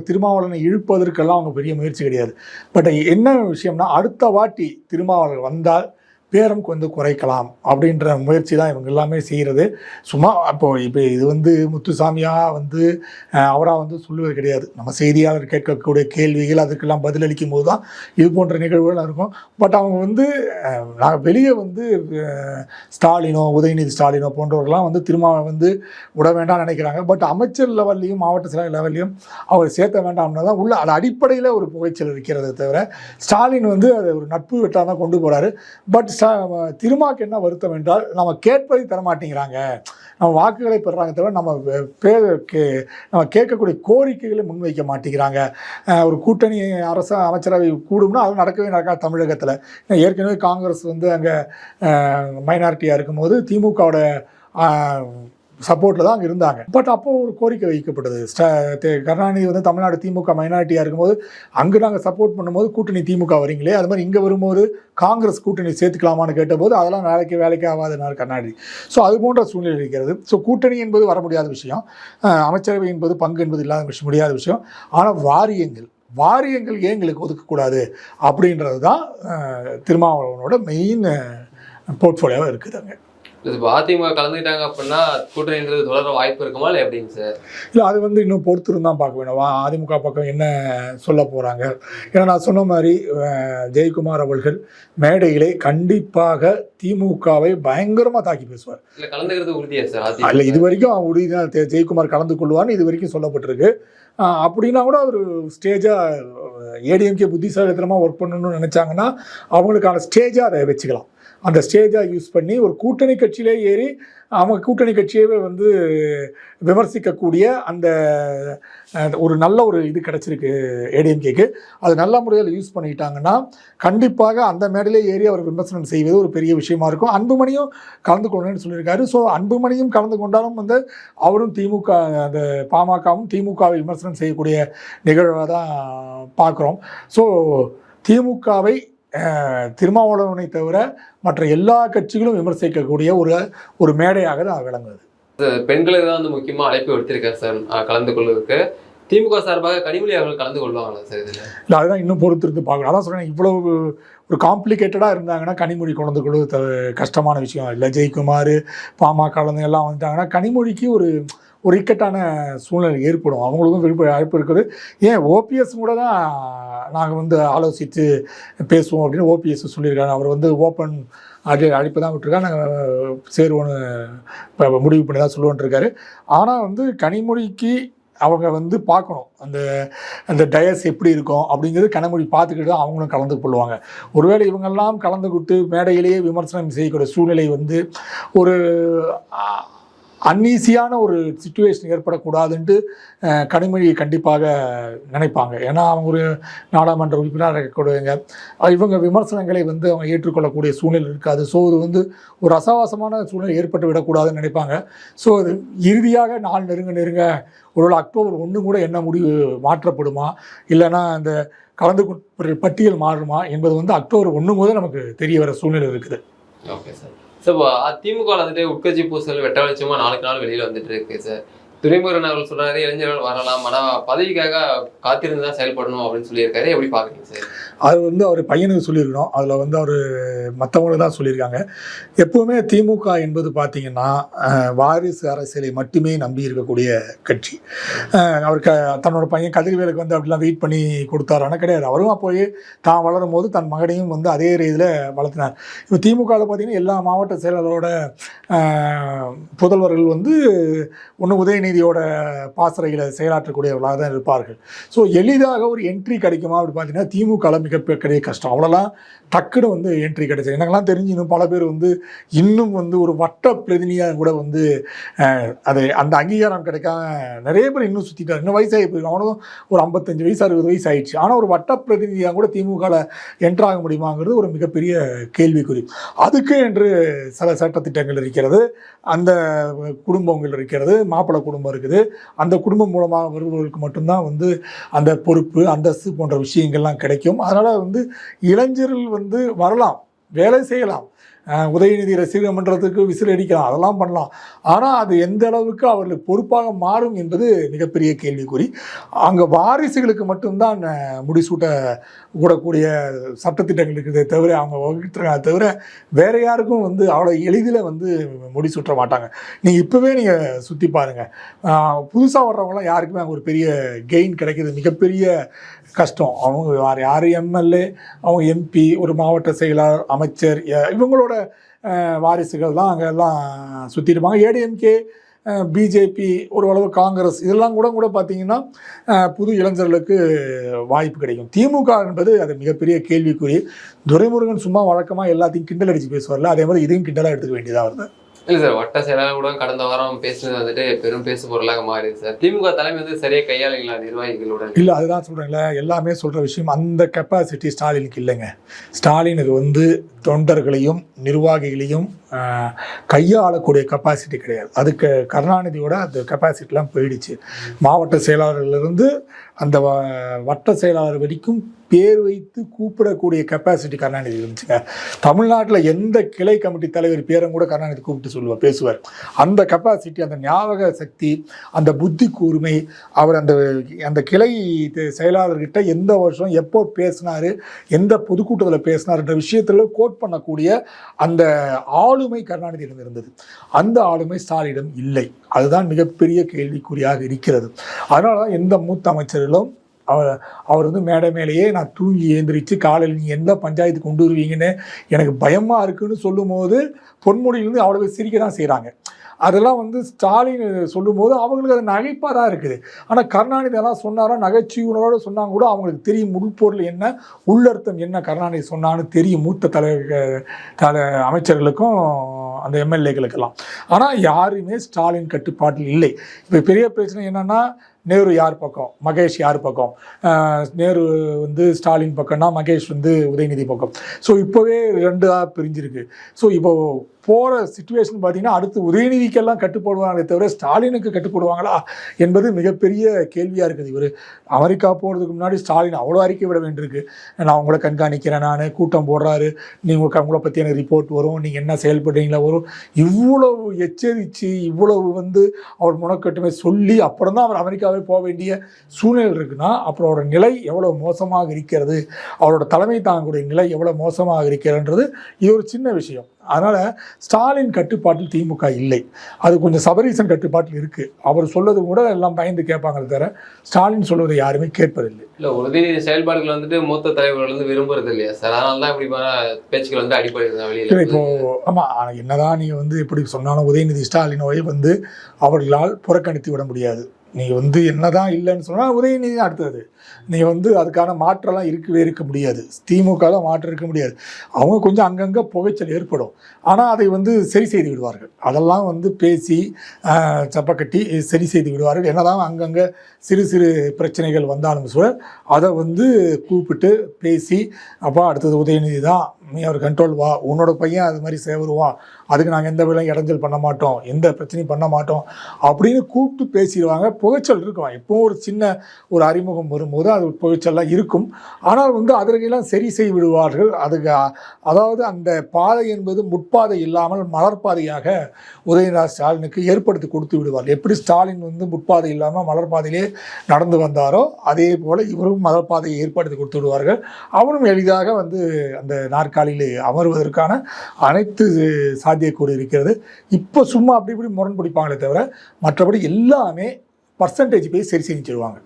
திருமாவளனை இழுப்பதற்கெல்லாம் அவங்க பெரிய முயற்சி கிடையாது. பட் என்ன விஷயம்னா அடுத்த வாட்டி திருமாவளர் வந்தால் பேரம் வந்து குறைக்கலாம் அப்படின்ற முயற்சி தான் இவங்க எல்லாமே செய்கிறது சும்மா அப்போ இப்போ இது வந்து முத்துசாமியாக வந்து அவராக வந்து சொல்லுவது கிடையாது. நம்ம செய்தியாளர் கேட்கக்கூடிய கேள்விகள் அதுக்கெல்லாம் பதிலளிக்கும் போது தான் இது போன்ற நிகழ்வுகள் இருக்கும். பட் அவங்க வந்து நான் வெளியே வந்து ஸ்டாலினோ உதயநிதி ஸ்டாலினோ போன்றவர்கள்லாம் வந்து திரும்ப வந்து விட வேண்டாம்னு நினைக்கிறாங்க. பட் அமைச்சர் லெவல்லையும் மாவட்ட செயலாளர் லெவல்லையும் அவர் சேர்த்த வேண்டாம்னா தான் உள்ள அது அடிப்படையில் ஒரு புகைச்சல் இருக்கிறது தவிர ஸ்டாலின் வந்து அதை ஒரு நட்பு வெட்டாக தான் கொண்டு போகிறாரு பட் திருமாக்கு என்ன வருத்தம் என்றால் நம்ம கேட்பதை தர மாட்டேங்கிறாங்க நம்ம வாக்குகளை பெறுறாங்க தவிர நம்ம பே கே நம்ம கேட்கக்கூடிய கோரிக்கைகளை முன்வைக்க மாட்டேங்கிறாங்க. ஒரு கூட்டணி அரசு அமைச்சரவை கூடும்னா அது நடக்கவே நடக்காது தமிழகத்தில். ஏற்கனவே காங்கிரஸ் வந்து அங்கே மைனாரிட்டியாக இருக்கும்போது திமுகவோட சப்போர்ட்டில் தான் அங்கே இருந்தாங்க. பட் அப்போ ஒரு கோரிக்கை வைக்கப்பட்டது. ஸ்ட- கருணாநிதி வந்து தமிழ்நாடு திமுக மைனாரிட்டியாக இருக்கும்போது அங்கே நாங்கள் சப்போர்ட் பண்ணும்போது கூட்டணி திமுக வரீங்களே அது மாதிரி இங்கே வரும்போது காங்கிரஸ் கூட்டணி சேர்த்துக்கலாமான்னு கேட்டபோது அதெல்லாம் வேலைக்கு வேலைக்கு ஆகாதுனார் கருணாநிதி. ஸோ அது போன்ற சூழ்நிலை இருக்கிறது. ஸோ கூட்டணி என்பது வர முடியாத விஷயம். அமைச்சரவை என்பது பங்கு என்பது இல்லாத விஷயம் முடியாத விஷயம். ஆனால் வாரியங்கள் வாரியங்கள் ஏன் எங்களுக்கு ஒதுக்கக்கூடாது? அப்படின்றது தான் திருமாவளவனோட மெயின் போர்ட்ஃபோலியோவாக இருக்குது அங்கே. இப்போ அதிமுக கலந்துக்கிட்டாங்க அப்படின்னா கூட்டணின்றது தொடர வாய்ப்பு இருக்குமா இல்லை எப்படிங்க சார்? இல்லை அது வந்து இன்னும் பொறுத்திருந்து தான் பார்க்க வேணும். வா அதிமுக பக்கம் என்ன சொல்ல போகிறாங்க ஏன்னா நான் சொன்ன மாதிரி ஜெயக்குமார் அவர்கள் மேடையிலே கண்டிப்பாக திமுகவை பயங்கரமாக தாக்கி பேசுவார். இல்ல கலந்துக்கிறது உறுதியா சார் இல்லை இது வரைக்கும் அவன் உறுதி தான். தே- ஜெயக்குமார் கலந்து கொள்வான்னு இது வரைக்கும் சொல்லப்பட்டிருக்கு. அப்படின்னா கூட அவர் ஸ்டேஜாக ஏடிஎம்கே புத்திசாலித்தனமாக ஒர்க் பண்ணணும்னு நினச்சாங்கன்னா அவங்களுக்கான ஸ்டேஜாக அதை வச்சுக்கலாம். அந்த ஸ்டேஜாக யூஸ் பண்ணி ஒரு கூட்டணி கட்சியிலே ஏறி அவங்க கூட்டணி கட்சியவே வந்து விமர்சிக்கக்கூடிய அந்த ஒரு நல்ல ஒரு இது கிடச்சிருக்கு ஏடிஎம்கேக்கு அது நல்ல முறையில் யூஸ் பண்ணிட்டாங்கன்னா கண்டிப்பாக அந்த மேடையிலே ஏறி அவர் விமர்சனம் செய்வது ஒரு பெரிய விஷயமா இருக்கும். அன்புமணியும் கலந்து கொண்டேன்னு சொல்லியிருக்காரு. ஸோ அன்புமணியும் கலந்து கொண்டாலும் வந்து அவரும் திமுக அந்த பாமகவும் திமுகவை விமர்சனம் செய்யக்கூடிய நிகழ்வாக தான் பார்க்குறோம். ஸோ திமுகவை திருமாவளவனை தவிர மற்ற எல்லா கட்சிகளும் விமர்சிக்கக்கூடிய ஒரு ஒரு மேடையாக தான் விளங்குது. பெண்களுக்கு தான் வந்து முக்கியமா அழைப்பு எடுத்திருக்காரு சார். கலந்து கொள்வதற்கு. திமுக சார்பாக கனிமொழி அவர்கள் கலந்து கொள்வாங்களா சார் இதுல? இல்லை அதுதான் இன்னும் பொறுத்திருந்து பார்க்கணும். அதான் சொல்கிறேன் இவ்வளவு ஒரு காம்ப்ளிகேட்டடாக இருந்தாங்கன்னா கனிமொழி கொண்டு கொள்வது கஷ்டமான விஷயம். இல்லை ஜெயக்குமார் பாமக கலந்து எல்லாம் வந்துட்டாங்கன்னா கனிமொழிக்கு ஒரு ஒரு இக்கட்டான சூழ்நிலை ஏற்படும். அவங்களுக்கும் விருப்ப அழைப்பு இருக்குது. ஏன் ஓபிஎஸ் கூட தான் நாங்கள் வந்து ஆலோசித்து பேசுவோம் அப்படின்னு ஓபிஎஸ் சொல்லியிருக்காரு அவர் வந்து ஓப்பன் அடி அழைப்பு தான் விட்டுருக்கா நாங்கள் சேருவோன்னு முடிவு பண்ணி தான் சொல்லுவோன்ட்ருக்காரு ஆனால் வந்து கனிமொழிக்கு அவங்க வந்து பார்க்கணும். அந்த அந்த டயஸ் எப்படி இருக்கும் அப்படிங்கிறது கனிமொழி பார்த்துக்கிட்டு தான் அவங்களும் கலந்து கொள்வாங்க. ஒருவேளை இவங்கெல்லாம் கலந்துக்கிட்டு மேடையிலேயே விமர்சனம் செய்யக்கூடிய சூழ்நிலை வந்து ஒரு அன்னீசியான அன்ஈஸியான ஒரு சுச்சுவேஷன் ஏற்படக்கூடாதுன்ட்டு அஹ், கனிமொழி கண்டிப்பாக நினைப்பாங்க. ஏன்னா அவங்க ஒரு நாடாளுமன்ற உறுப்பினராக இருக்கக்கூடியவங்க இவங்க விமர்சனங்களை வந்து அவங்க ஏற்றுக்கொள்ளக்கூடிய சூழ்நிலை இருக்காது. ஸோ இது வந்து ஒரு அசாவாசமான சூழ்நிலை ஏற்பட்டு விடக்கூடாதுன்னு நினைப்பாங்க. ஸோ அது இறுதியாக நாள் நெருங்க நெருங்க ஒருவேளை அக்டோபர் ஒன்று கூட என்ன முடிவு மாற்றப்படுமா? இல்லைன்னா அந்த கலந்து பட்டியல் மாறுமா? என்பது வந்து அக்டோபர் ஒன்று முதல் நமக்கு தெரிய வர சூழ்நிலை இருக்குது. ஓகே சார் சார் இப்போ திமுக வந்துட்டு உட்கட்சி பூசல் வெட்ட வெளிச்சமாக நாளுக்கு நாள் வெளியில் வந்துட்டு இருக்கு சார். துரைமுருகன் அவர்கள் சொல்றாரு இளைஞர்கள் வரலாம். ஆனா பதவிக்காக காத்திருந்து தான் செயல்படணும் அப்படின்னு சொல்லியிருக்காரு. எப்படி பாக்குறீங்க சார்? அது வந்து அவர் பையனுக்கு சொல்லியிருக்கணும். அதில் வந்து அவர் மற்றவங்களுக்கு தான் சொல்லியிருக்காங்க. எப்பவுமே திமுக என்பது பார்த்தீங்கன்னா வாரிசு அரசியலை மட்டுமே நம்பி இருக்கக்கூடிய கட்சி. அவர் க தன்னோட பையன் கதிர்வேலுக்கு வந்து அப்படிலாம் வெயிட் பண்ணி கொடுத்தாரான கிடையாது. அவரும் போய் தான் வளரும் போது தன் மகனையும் வந்து அதே ரீதியில் வளர்த்தினார். இப்போ திமுகவில் பார்த்தீங்கன்னா எல்லா மாவட்ட செயலாளரோட புதல்வர்கள் வந்து ஒன்று உதயநிதியோட பாசறையில் செயலாற்றக்கூடியவர்களாக தான் இருப்பார்கள். ஸோ எளிதாக ஒரு என்ட்ரி கிடைக்குமா அப்படி பார்த்தீங்கன்னா திமுகவில் மிகப்பெரிய கஷ்டம். அவ்வளோலாம் டக்குன்னு வந்து என்ட்ரி கிடைச்சது. எனக்கெல்லாம் தெரிஞ்சு இன்னும் பல பேர் வந்து இன்னும் வந்து ஒரு வட்ட பிரதிநிதியாக கூட வந்து அது அந்த அங்கீகாரம் கிடைக்காம நிறைய பேர் இன்னும் சுற்றிட்டார் இன்னும் வயசாகி போயிருக்கு அவனும் ஒரு ஐம்பத்தஞ்சு வயசு அறுபது வயசு ஆயிடுச்சு. ஆனால் ஒரு வட்ட பிரதிநிதியாக கூட திமுகவில் என்ட்ராக முடியுமாங்கிறது ஒரு மிகப்பெரிய கேள்விக்குறி. அதுக்கு என்று சில சட்டத்திட்டங்கள் இருக்கிறது. அந்த குடும்பங்கள் இருக்கிறது. மாப்பிள்ளை குடும்பம் இருக்குது. அந்த குடும்பம் மூலமாக வருபவர்களுக்கு மட்டும்தான் வந்து அந்த பொறுப்பு அந்தஸ்து போன்ற விஷயங்கள்லாம் கிடைக்கும். அதனால் வந்து இளைஞர்கள் வந்து வரலாம் வேலை செய்யலாம். உதயநிதி ரசிகர் மன்றத்துக்கு விசில் அடிக்கலாம் அதெல்லாம் பண்ணலாம். ஆனால் அது எந்த அளவுக்கு அவர்களுக்கு பொறுப்பாக மாறும் என்பது மிகப்பெரிய கேள்விக்குறி. அங்கே வாரிசுகளுக்கு மட்டும்தான் முடிசூட்ட கூடக்கூடிய சட்டத்திட்டங்கள் இருக்குதே தவிர அவங்க வகுத்துருக்காங்க. தவிர வேற யாருக்கும் வந்து அவ்வளோ எளிதில் வந்து முடிசூட்ட மாட்டாங்க. நீங்கள் இப்போவே நீங்கள் சுற்றி பாருங்கள் புதுசாக வர்றவங்களாம் யாருக்குமே அங்கே ஒரு பெரிய கெயின் கிடைக்கிது மிகப்பெரிய கஷ்டம். அவங்க யார் யார் எம்எல்ஏ அவங்க எம்பி ஒரு மாவட்ட செயலாளர் அமைச்சர் இவங்களோட வாரிசுகள் தான் அங்கே எல்லாம் இருப்பாங்க. ஏடிஎம்கே பிஜேபி ஓரளவு காங்கிரஸ் இதெல்லாம் கூட கூட பார்த்திங்கன்னா புது இளைஞர்களுக்கு வாய்ப்பு கிடைக்கும். திமுக என்பது அது மிகப்பெரிய கேள்விக்குறி. துரைமுருகன் சும்மா வழக்கமாக எல்லாத்தையும் கிண்டல் அடித்து பேசுவார்ல அதே மாதிரி இதையும் கிண்டலாக எடுத்துக்க வேண்டியதாக வருது. இல்ல சார் வட்ட செயலாளர் கூட கடந்த வாரம் பேசினது வந்துட்டு பெரும் பேசு பொருளாக மாறிடுது சார். திமுக தலைமை வந்து சரியா கையாளுங்களா நிர்வாகிகளோட? இல்லை அதுதான் சொல்கிறேன்ல எல்லாமே சொல்கிற விஷயம் அந்த கெப்பாசிட்டி ஸ்டாலினுக்கு இல்லைங்க. ஸ்டாலினுக்கு வந்து தொண்டர்களையும் நிர்வாகிகளையும் கையாளக்கூடிய கெப்பாசிட்டி கிடையாது. அதுக்கு கருணாநிதியோட அந்த கெப்பாசிட்டிலாம் போயிடுச்சு. மாவட்ட செயலாளர்லேருந்து அந்த வ- வட்ட செயலாளர் வரைக்கும் பேர் வைத்து கூப்பிடக்கூடிய கெப்பாசிட்டி கருணாநிதி இருந்துச்சுங்க. தமிழ்நாட்டில் எந்த கிளை கமிட்டி தலைவர் பேரும் கூட கருணாநிதி கூப்பிட்டு சொல்லுவார் பேசுவார். அந்த கெப்பாசிட்டி அந்த ஞாபக சக்தி அந்த புத்தி கூர்மை அவர் அந்த அந்த கிளை தெ- செயலாளர்கிட்ட எந்த வருஷம் எப்போ பேசினார் எந்த பொதுக்கூட்டத்தில் பேசினாருன்ற விஷயத்தில் கோட் பண்ணக்கூடிய அந்த ஆளுமை கருணாநிதியிடம் இருந்தது. அந்த ஆளுமை ஸ்டாலினிடம் இல்லை. அதுதான் மிகப்பெரிய கேள்விக்குறியாக இருக்கிறது. அதனால தான் எந்த மூத்த அமைச்சர்களும் அவர் அவர் வந்து மேடை மேலேயே நான் தூங்கி ஏந்திரிச்சு காலையில் நீங்கள் எந்த பஞ்சாயத்து கொண்டு வருவீங்கன்னு எனக்கு பயமாக இருக்குன்னு சொல்லும்போது பொன்முடியிலேருந்து அவ்வளோ சிரிக்க தான் செய்கிறாங்க அதெல்லாம் வந்து ஸ்டாலின் சொல்லும்போது அவங்களுக்கு அது நகைப்பாக தான் இருக்குது. ஆனால் கருணாநிதி எல்லாம் சொன்னாரோ நகைச்சுவையோட சொன்னாங்க கூட அவங்களுக்கு தெரியும் உள்பொருள் என்ன உள்ளர்த்தம் என்ன கருணாநிதி சொன்னான்னு தெரியும் மூத்த தலைவர் தலை அமைச்சர்களுக்கும் அந்த எம்எல்ஏகளுக்கெல்லாம் ஆனால் யாருமே ஸ்டாலின் கட்டுப்பாட்டில் இல்லை. இப்போ பெரிய பிரச்சனை என்னென்னா நேரு யார் பக்கம்? மகேஷ் யார் பக்கம்? நேரு வந்து ஸ்டாலின் பக்கம்னா மகேஷ் வந்து உதயநிதி பக்கம். ஸோ இப்போவே ரெண்டாக பிரிஞ்சிருக்கு. ஸோ இப்போ போகிற சுச்சுவேஷன் பார்த்தீங்கன்னா அடுத்து உதயநிதிக்கெல்லாம் கட்டுப்படுவாங்களே தவிர ஸ்டாலினுக்கு கட்டுப்படுவாங்களா என்பது மிகப்பெரிய கேள்வியாக இருக்குது. இவர் அமெரிக்கா போகிறதுக்கு முன்னாடி ஸ்டாலின் அவ்வளோ அறிக்கை விட வேண்டியிருக்கு. நான் உங்களை கண்காணிக்கிறேன் நான் கூட்டம் போடுறாரு. நீங்கள் உங்களை பற்றி எனக்கு ரிப்போர்ட் வரும். நீங்கள் என்ன செயல்படுறீங்களா வரும். இவ்வளவு எச்சரித்து இவ்வளவு வந்து அவர் முனக்கட்டுமே சொல்லி அப்புறம் தான் அவர் அமெரிக்காவே போக வேண்டிய சூழ்நிலை இருக்குன்னா அப்புறம் அவரோட நிலை எவ்வளோ மோசமாக இருக்கிறது அவரோட தலைமை தாங்கக்கூடிய நிலை எவ்வளோ மோசமாக இருக்கிறதுன்றது இது ஒரு சின்ன விஷயம். அதனால் ஸ்டாலின் கட்டுப்பாட்டில் திமுக இல்லை. அது கொஞ்சம் சபரீசன் கட்டுப்பாட்டில் இருக்குது அவர் சொல்லது கூட எல்லாம் பயந்து கேட்பாங்களே தவிர ஸ்டாலின் சொல்வதை யாருமே கேட்பதில்லை. இல்ல உதயநிதி செயல்பாடுகள் வந்துட்டு மூத்த தலைவர்கள் வந்து விரும்புறது இல்லையா? சார் அதனால தான் இப்படி பேச்சுக்கள் வந்து அடிப்படை இல்லை வெளியில இப்போ ஆமாம் ஆனால் என்னதான் நீங்கள் வந்து எப்படி சொன்னாலும் உதயநிதி ஸ்டாலினோவை வந்து அவர்களால் புறக்கணித்து விட முடியாது. நீ வந்து என்னதான் இல்லைன்னு சொன்னால் உதயநிதி தான் அடுத்தது. நீ வந்து அதுக்கான மாற்றம்லாம் இருக்கவே இருக்க முடியாது. திமுகவில் மாற்றம் இருக்க முடியாது. அவங்க கொஞ்சம் அங்கங்கே புகைச்சல் ஏற்படும். ஆனால் அதை வந்து சரி செய்து விடுவார்கள். அதெல்லாம் வந்து பேசி சப்பக்கட்டி சரி செய்து விடுவார்கள். என்னதான் அங்கங்கே சிறு சிறு பிரச்சனைகள் வந்தாலும் கூட அதை வந்து கூப்பிட்டு பேசி அப்பா அடுத்தது உதயநிதி தான். நீ அவர் கண்ட்ரோல் வா. உன்னோட பையன் அது மாதிரி சேவருவான். அதுக்கு நாங்கள் எந்த வேலையும் இடைஞ்சல் பண்ண மாட்டோம். எந்த பிரச்சனையும் பண்ண மாட்டோம். அப்படின்னு கூப்பிட்டு பேசிடுவாங்க. புகைச்சல் இருக்கும். எப்பவும் ஒரு சின்ன ஒரு அறிமுகம் வரும். போது அது புகைச்சல்லாம் இருக்கும். ஆனால் வந்து அதற்கெல்லாம் சரி செய்து விடுவார்கள் அதுக்கு அதாவது அந்த பாதை என்பது முட்பாதை இல்லாமல் மலர்பாதையாக உதயநிதி ஸ்டாலினுக்கு ஏற்படுத்தி கொடுத்து விடுவார். எப்படி ஸ்டாலின் வந்து முட்பாதை இல்லாமல் மலர்பாதையிலே நடந்து வந்தாரோ அதே போல் இவரும் மலர்பாதையை ஏற்படுத்தி கொடுத்து விடுவார்கள். அவரும் எளிதாக வந்து அந்த நாற்காலியில் அமர்வதற்கான அனைத்து சாத்தியக்கூறு இருக்கிறது. இப்போ சும்மா அப்படி இப்படி முரண் பிடிப்பாங்களே தவிர மற்றபடி எல்லாமே பர்சன்டேஜ் போய் சரி செஞ்சுருவாங்க.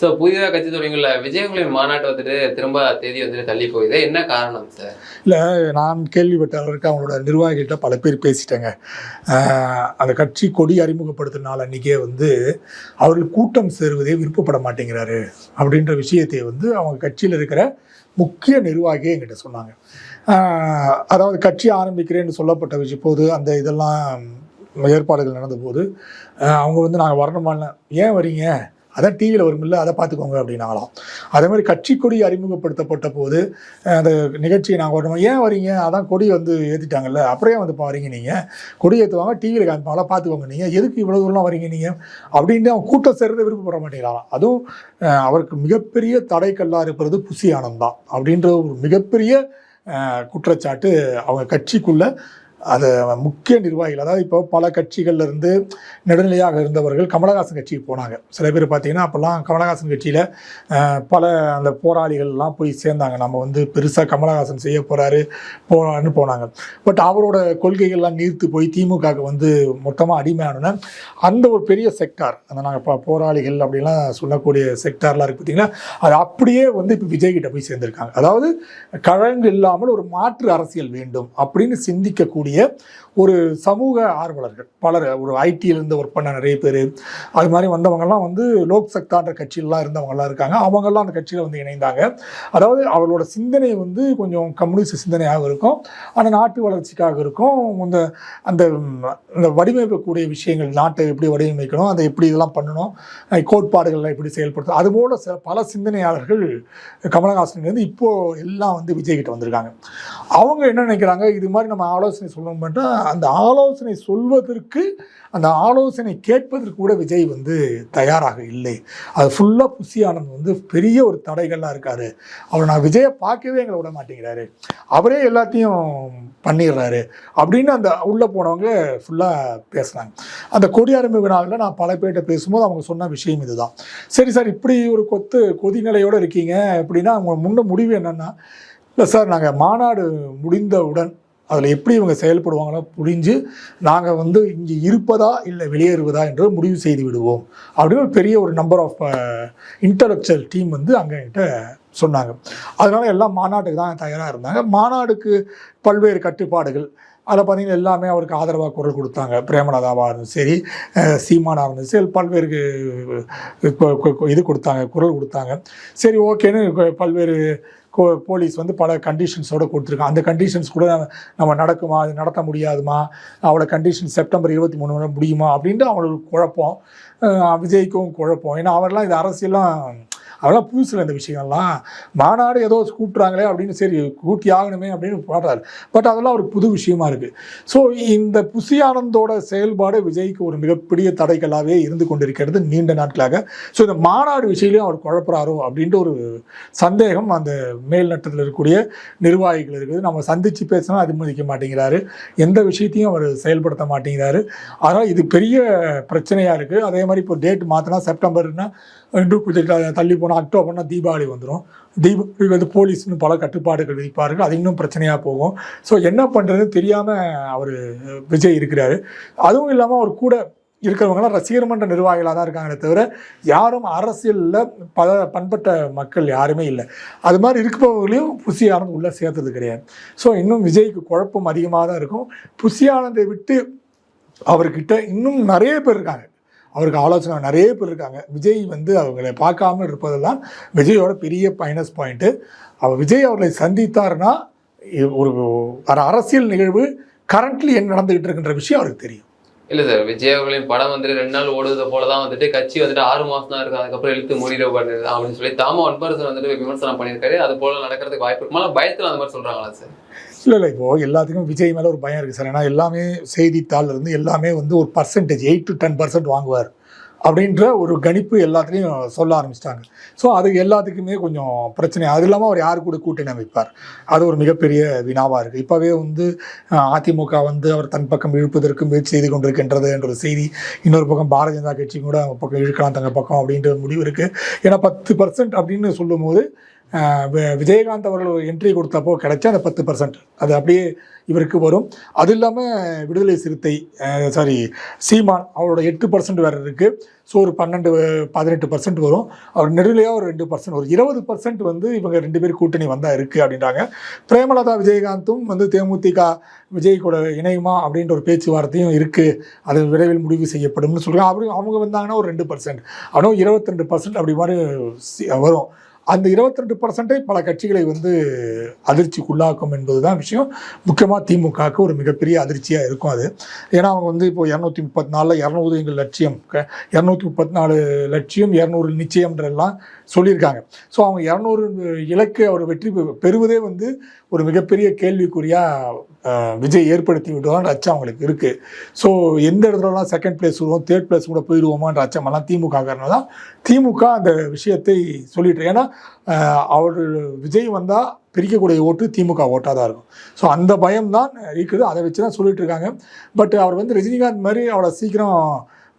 ஸோ புதிதாக கட்சி தொடங்கியுள்ள விஜயங்களின் மாநாட்டு வந்துட்டு திரும்ப தேதி வந்துட்டு தள்ளி போகுது. என்ன காரணம் சார் இல்லை நான் கேள்விப்பட்ட அளவுக்கு அவங்களோட நிர்வாகிகிட்ட பல பேர் பேசிட்டேங்க. அந்த கட்சி கொடி அறிமுகப்படுத்தின நாள் அன்றைக்கே வந்து அவர்கள் கூட்டம் சேருவதே விருப்பப்பட மாட்டேங்கிறாரு அப்படின்ற விஷயத்தை வந்து அவங்க கட்சியில் இருக்கிற முக்கிய நிர்வாகியே என்கிட்ட சொன்னாங்க. அதாவது கட்சி ஆரம்பிக்கிறேன்னு சொல்லப்பட்ட விஷயம் போது அந்த இதெல்லாம் ஏற்பாடுகள் நடந்தபோது அவங்க வந்து நாங்கள் வரணுமான ஏன் வரீங்க? அதான் டிவியில் வருமில்ல அதை பார்த்துக்கோங்க அப்படின்னாங்களாம். அதே மாதிரி கட்சி கொடி அறிமுகப்படுத்தப்பட்ட போது அந்த நிகழ்ச்சியை நாங்கள் வரணும் ஏன் வரீங்க? அதான் கொடி வந்து ஏற்றிட்டாங்கல்ல அப்புறம் வந்து இப்போ வரீங்க நீங்கள் கொடி ஏற்றுவாங்க டிவியில் காமிப்பாங்களா பார்த்துக்கோங்க நீங்கள் எதுக்கு இவ்வளோ தூரம்லாம் வரீங்க நீங்கள் அப்படின்ட்டு அவன் கூட்டம் சேர்றதை விருப்பப்பட மாட்டேங்கிறாங்க அதுவும் அவருக்கு மிகப்பெரிய தடைக்கல்லாக இருக்கிறது புசி ஆனந்தான் அப்படின்ற ஒரு மிகப்பெரிய குற்றச்சாட்டு அவங்க கட்சிக்குள்ளே அது முக்கிய நிர்வாகிகள் அதாவது இப்போ பல கட்சிகள்ல இருந்து நடுநிலையாக இருந்தவர்கள் கமலஹாசன் கட்சிக்கு போனாங்க. சில பேர் பார்த்தீங்கன்னா அப்போல்லாம் கமலஹாசன் கட்சியில் பல அந்த போராளிகள்லாம் போய் சேர்ந்தாங்க. நம்ம வந்து பெருசாக கமலஹாசன் செய்ய போகிறாரு போறான்னு போனாங்க. பட் அவரோட கொள்கைகள்லாம் நீர்த்து போய் திமுகவுக்கு வந்து மொத்தமாக அடிமையானோன்னா அந்த ஒரு பெரிய செக்டார் அந்த நாங்கள் இப்போ போராளிகள் அப்படிலாம் சொல்லக்கூடிய செக்டார்லாம் இருக்குது பார்த்தீங்கன்னா அது அப்படியே வந்து இப்போ விஜய்கிட்ட போய் சேர்ந்துருக்காங்க. அதாவது கழங்கு இல்லாமல் ஒரு மாற்று அரசியல் வேண்டும் அப்படின்னு சிந்திக்கக்கூடிய ஒரு சமூக ஆர்வலர்கள். பலர் ஒரு ஐடியிலேருந்து ஒர்க் பண்ண நிறைய பேர். அது மாதிரி வந்தவங்கெல்லாம் வந்து லோக் சக்தான்ற கட்சியிலலாம் இருந்தவங்கலாம் இருக்காங்க. அவங்கெல்லாம் அந்த கட்சியில் வந்து இணைந்தாங்க. அதாவது அவர்களோட சிந்தனை வந்து கொஞ்சம் கம்யூனிஸ்ட் சிந்தனையாக இருக்கும். ஆனால் நாட்டு வளர்ச்சிக்காக இருக்கும். இந்த அந்த அந்த இந்த வடிவமைக்கக்கூடிய விஷயங்கள் நாட்டை எப்படி வடிவமைக்கணும் அதை எப்படி இதெல்லாம் பண்ணணும் கோட்பாடுகள்லாம் எப்படி செயல்படுத்தணும் அதுபோல் சில பல சிந்தனையாளர்கள் கமலஹாசன்லேருந்து இப்போ எல்லாம் வந்து விஜய் கிட்ட வந்திருக்காங்க. அவங்க என்ன நினைக்கிறாங்க? இது மாதிரி நம்ம ஆலோசனை சொல்லணும்னா அந்த ஆலோசனை சொல்வதற்கு அந்த ஆலோசனை கேட்பதற்கு கூட விஜய் வந்து தயாராக இல்லை. அது ஃபுல்லாக புசி ஆனந்த் வந்து பெரிய ஒரு தடைகள்லாம் இருக்கார். அவர் நான் விஜயை பார்க்கவே எங்களை விட மாட்டேங்கிறாரு. அவரே எல்லாத்தையும் பண்ணிடுறாரு. அப்படின்னு அந்த உள்ளே போனவங்க ஃபுல்லாக பேசுனாங்க அந்த கொடியாரம்பு வினாவில் நாளில் நான் பல பேர்கிட்ட பேசும்போது அவங்க சொன்ன விஷயம் இதுதான். சரி சார் இப்படி ஒரு கொத்து கொதிநிலையோடு இருக்கீங்க அப்படின்னா அவங்க முன்ன முடிவு என்னென்னா இல்லை சார் நாங்கள் மாநாடு முடிந்தவுடன் அதில் எப்படி இவங்க செயல்படுவாங்களோ புரிஞ்சு நாங்கள் வந்து இங்கே இருப்பதா இல்லை வெளியேறுவதா என்று முடிவு செய்து விடுவோம் அப்படின்னு ஒரு பெரிய ஒரு நம்பர் ஆஃப் இன்டலெக்சுவல் டீம் வந்து அங்கே என்கிட்ட சொன்னாங்க. அதனால் எல்லாம் மாநாட்டுக்கு தான் தயாராக இருந்தாங்க. மாநாடுக்கு பல்வேறு கட்டுப்பாடுகள். அதில் பார்த்தீங்கன்னா எல்லாமே அவருக்கு ஆதரவாக குரல் கொடுத்தாங்க. பிரேமலதாவாக இருந்தும் சரி சீமானாக இருந்தும் சரி பல்வேறு இது கொடுத்தாங்க குரல் கொடுத்தாங்க. சரி ஓகேன்னு பல்வேறு போலீஸ் வந்து பல கண்டிஷன்ஸோடு கொடுத்துருக்காங்க. அந்த கண்டிஷன்ஸ் கூட நம்ம- நடக்குமா? அது நடத்த முடியாதுமா? அவளை கண்டிஷன் செப்டம்பர் இருபத்தி மூணு வரை முடியுமா? அப்படின்ட்டு அவங்களுக்கு குழப்பம். விஜய்க்கும் குழப்பம். ஏன்னா அவர்லாம் இது அரசியலாம் அதெல்லாம் புதுசில் இந்த விஷயங்கள்லாம். மாநாடு ஏதோ கூப்பிட்றாங்களே அப்படின்னு சரி கூட்டி ஆகணுமே அப்படின்னு பாடுறாரு. பட் அதெல்லாம் ஒரு புது விஷயமா இருக்குது ஸோ இந்த புசியானந்தோட செயல்பாடு விஜய்க்கு ஒரு மிகப்பெரிய தடைகளாகவே இருந்து கொண்டிருக்கிறது நீண்ட நாட்களாக. ஸோ இந்த மாநாடு விஷயங்களையும் அவர் குழப்புறாரோ அப்படின்ற ஒரு சந்தேகம் அந்த மேல்நட்டத்தில் இருக்கக்கூடிய நிர்வாகிகள் இருக்குது. நம்ம சந்தித்து பேசினா அனுமதிக்க மாட்டேங்கிறாரு. எந்த விஷயத்தையும் அவர் செயல்படுத்த மாட்டேங்கிறாரு. அதனால் இது பெரிய பிரச்சனையாக இருக்குது அதே மாதிரி இப்போ டேட் மாற்றினா செப்டம்பர்னா இன்னும் கொஞ்சம் தள்ளி போனால் அக்டோபர்னா தீபாவளி வந்துடும் தீபாவளி வந்து போலீஸ்னு பல கட்டுப்பாடுகள் விதிப்பார்கள். அது இன்னும் பிரச்சனையாக போகும். ஸோ என்ன பண்ணுறதுன்னு தெரியாமல் அவர் விஜய் இருக்கிறாரு. அதுவும் இல்லாமல் அவர் கூட இருக்கிறவங்களாம் ரசிகர் மன்ற நிர்வாகிகளாக தான் இருக்காங்களே தவிர யாரும் அரசியலில் பல பண்பட்ட மக்கள் யாருமே இல்லை. அது மாதிரி இருப்பவர்களையும் புசி ஆனந்த் உள்ளே சேர்த்தது கிடையாது. ஸோ இன்னும் விஜய்க்கு குழப்பம் அதிகமாக தான் இருக்கும். புசி ஆனந்தை விட்டு அவர்கிட்ட இன்னும் நிறைய பேர் இருக்காங்க. அவருக்கு ஆலோசனை நிறைய பேர் இருக்காங்க. விஜய் வந்து அவங்களை பார்க்காம இருப்பதெல்லாம் விஜயோட பெரிய மைனஸ் பாயிண்ட்டு அவர் விஜய் அவர்களை சந்தித்தார்னா ஒரு ஒரு அரசியல் நிகழ்வு கரண்ட்லி என்ன நடந்துகிட்டு இருக்கின்ற விஷயம் அவருக்கு தெரியும். இல்லை சார் விஜய் அவர்களின் படம் வந்துட்டு ரெண்டு நாள் ஓடுறது போல தான் வந்துட்டு கட்சி வந்துட்டு ஆறு மாதம் தான் இருக்கும் அதுக்கப்புறம் இழுத்து முடிவு பண்ணுது அப்படின்னு சொல்லி தாம அன்பரசன் வந்துட்டு விமர்சனம் பண்ணியிருக்காரு. அது போல நடக்கிறதுக்கு வாய்ப்பு இருக்குமா பயத்தில் அந்த மாதிரி சொல்கிறாங்களா சார் இல்லை இல்லை. இப்போது எல்லாத்துக்கும் விஜய் மேலே ஒரு பயம் இருக்குது சார். ஏன்னா எல்லாமே செய்தித்தாள் இருந்து எல்லாமே வந்து ஒரு percentage eight to ten percent வாங்குவார். அப்படின்ற ஒரு கணிப்பு எல்லாத்துலேயும் சொல்ல ஆரம்பிச்சிட்டாங்க. ஸோ அது எல்லாத்துக்குமே கொஞ்சம் பிரச்சனை. அது இல்லாமல் அவர் யார் கூட கூட்டணி அமைப்பார்? அது ஒரு மிகப்பெரிய வினாவாக இருக்குது இப்போவே வந்து அதிமுக வந்து அவர் தன் பக்கம் இழுப்பதற்கு முயற்சி செய்து கொண்டிருக்கின்றது என்ற ஒரு செய்தி இன்னொரு பக்கம் பாரதிய ஜனதா கட்சி கூட அவங்க பக்கம் இழுக்கலாம் தங்க பக்கம் அப்படின்ற முடிவு இருக்குது ஏன்னா பத்து பர்சன்ட் அப்படின்னு சொல்லும்போது விஜயகாந்த் அவர்கள் ஒரு என்ட்ரி கொடுத்தப்போ கிடைச்ச அந்த பத்து பர்சன்ட் அது அப்படியே இவருக்கு வரும். அது இல்லாமல் விடுதலை சிறுத்தை சாரி சீமான் அவரோட எட்டு பர்சன்ட் வேறு இருக்குது ஸோ ஒரு பன்னெண்டு பதினெட்டு பர்சன்ட் வரும். அவர் நெடுநிலையாக ஒரு ரெண்டு பர்சன்ட் ஒரு இருபது பர்சன்ட் வந்து இவங்க ரெண்டு பேர் கூட்டணி வந்தால் இருக்குது அப்படின்றாங்க. பிரேமலதா விஜயகாந்தும் வந்து தேமுதிக விஜய் கூட இணையுமா அப்படின்ற ஒரு பேச்சுவார்த்தையும் இருக்குது அது விரைவில் முடிவு செய்யப்படும்னு சொல்கிறாங்க அப்படி அவங்க வந்தாங்கன்னா ஒரு ரெண்டு பர்சன்ட் ஆனால் இருபத்தி ரெண்டு பர்சன்ட் அப்படி மாதிரி வரும். அந்த 22% ரெண்டு பர்சன்டே பல கட்சிகளை வந்து அதிர்ச்சிக்குள்ளாக்கும் என்பது தான் விஷயம். முக்கியமாக திமுகவுக்கு ஒரு மிகப்பெரிய அதிர்ச்சியாக இருக்கும் அது. ஏன்னா அவங்க வந்து இப்போ இரநூத்தி முப்பத்தி நாலில் இரநூறு எங்கள் லட்சியம். இரநூத்தி முப்பத்தி நாலு லட்சியம் இரநூறு நிச்சயம்ன்றெல்லாம் சொல்லியிருக்காங்க. ஸோ அவங்க இரநூறு இலக்கு அவர் வெற்றி பெ- பெறுவதே வந்து ஒரு மிகப்பெரிய கேள்விக்குறியாக விஜய் ஏற்படுத்தி விடுவான்ற அச்சம் அவங்களுக்கு இருக்குது ஸோ எந்த இடத்துலலாம் செகண்ட் பிளேஸ் வருவோம் தேர்ட் பிளேஸ் கூட போயிடுவோமான்ற அச்சமெல்லாம் திமுக காரணம் தான். திமுக அந்த விஷயத்தை சொல்லிட்டு ஏன்னா அவர் விஜய் வந்தால் பிரிக்கக்கூடிய ஓட்டு திமுக ஓட்டாக தான் இருக்கும். ஸோ அந்த பயம் தான் இருக்குது. அதை வச்சு தான் சொல்லிட்டு இருக்காங்க. பட் அவர் வந்து ரஜினிகாந்த் மாதிரி அவ்வளோ சீக்கிரம்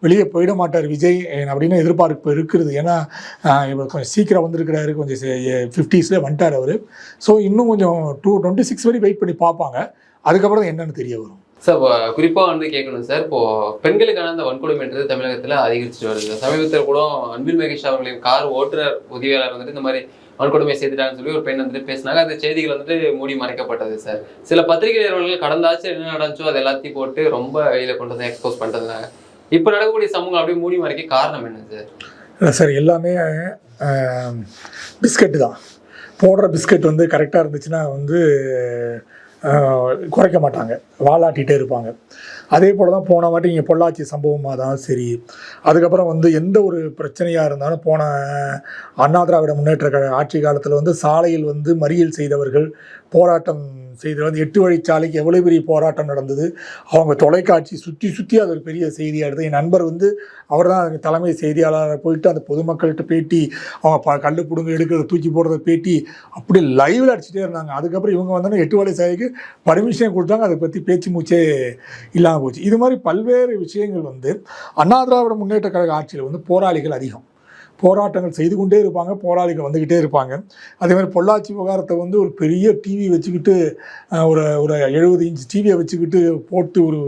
வெளியே போயிட மாட்டார் விஜய் அப்படின்னு எதிர்பார்ப்பு இருக்கிறது ஏன்னா இவர் கொஞ்சம் சீக்கிரம் வந்திருக்கிறாரு. கொஞ்சம் ஃபிஃப்டிஸில் வந்துட்டார் அவர். ஸோ இன்னும் கொஞ்சம் டூ டுவெண்ட்டி சிக்ஸ் வரை வெயிட் பண்ணி பார்ப்பாங்க. அதுக்கப்புறம் என்னன்னு தெரிய வரும். சார் இப்போ குறிப்பா வந்து கேட்கணும் சார். இப்போ பெண்களுக்கான அந்த வன்கொடுமைன்றது தமிழகத்துல அதிகரிச்சுட்டு வருது சமீபத்தில் கூட அன்பில் மகேஷ் அவர்களின் கார் ஓட்டுநர் உதவியாளர் வந்துட்டு இந்த மாதிரி வன்கொடுமை செய்துட்டாங்கன்னு சொல்லி ஒரு பெண் வந்துட்டு பேசினாங்க. அந்த செய்திகள் வந்துட்டு மூடி மறைக்கப்பட்டது சார். சில பத்திரிகை நிறுவனங்கள் கடந்த ஆட்சி என்ன நடந்துச்சோ அது எல்லாத்தையும் போட்டு ரொம்ப வெளியில கொண்டு வந்து எக்ஸ்போஸ் பண்றதுனால இப்போ நடக்கக்கூடிய சமூகம் அப்படியே மூடி மறைக்க காரணம் என்ன சார்? இல்லை சார் எல்லாமே பிஸ்கட்டு தான். போடுற பிஸ்கட் வந்து கரெக்டாக இருந்துச்சுன்னா வந்து குறைக்க மாட்டாங்க. வாலாட்டிகிட்டே இருப்பாங்க. அதே போல் தான் போன வாட்டி இங்கே பொள்ளாச்சி சம்பவமாக தான் சரி அதுக்கப்புறம் வந்து எந்த ஒரு பிரச்சனையாக இருந்தாலும் போன அண்ணா திராவிட முன்னேற்ற கழக ஆட்சி காலத்தில் வந்து சாலையில் வந்து மறியல் செய்தவர்கள் போராட்டம் செய்தியில் வந்து எட்டு வழிச்சாலைக்கு எவ்வளோ பெரிய போராட்டம் நடந்தது? அவங்க தொலைக்காட்சி சுற்றி சுற்றி அது ஒரு பெரிய செய்தியாக இருந்தது என் நண்பர் வந்து அவர் தான் அதுக்கு தலைமை செய்தியாளராக போயிட்டு அந்த பொதுமக்கள்கிட்ட பேட்டி அவங்க ப கல் பிடுங்க எடுக்கிறத தூக்கி போடுறத பேட்டி அப்படி லைவில் அடிச்சுட்டே இருந்தாங்க. அதுக்கப்புறம் இவங்க வந்தோன்னா எட்டு வழி சாலைக்கு பர்மிஷன் கொடுத்தாங்க. அதை பற்றி பேச்சு மூச்சே இல்லாமல் போச்சு. இது மாதிரி பல்வேறு விஷயங்கள் வந்து அண்ணா திராவிட முன்னேற்ற கழக ஆட்சியில் வந்து போராளிகள் அதிகம். போராட்டங்கள் செய்து கொண்டே இருப்பாங்க போராளிகள் வந்துக்கிட்டே இருப்பாங்க. அதே மாதிரி பொள்ளாச்சி விவகாரத்தை வந்து ஒரு பெரிய டிவி வச்சுக்கிட்டு ஒரு ஒரு எழுபது இன்ச் டிவியை வச்சுக்கிட்டு போட்டு ஒரு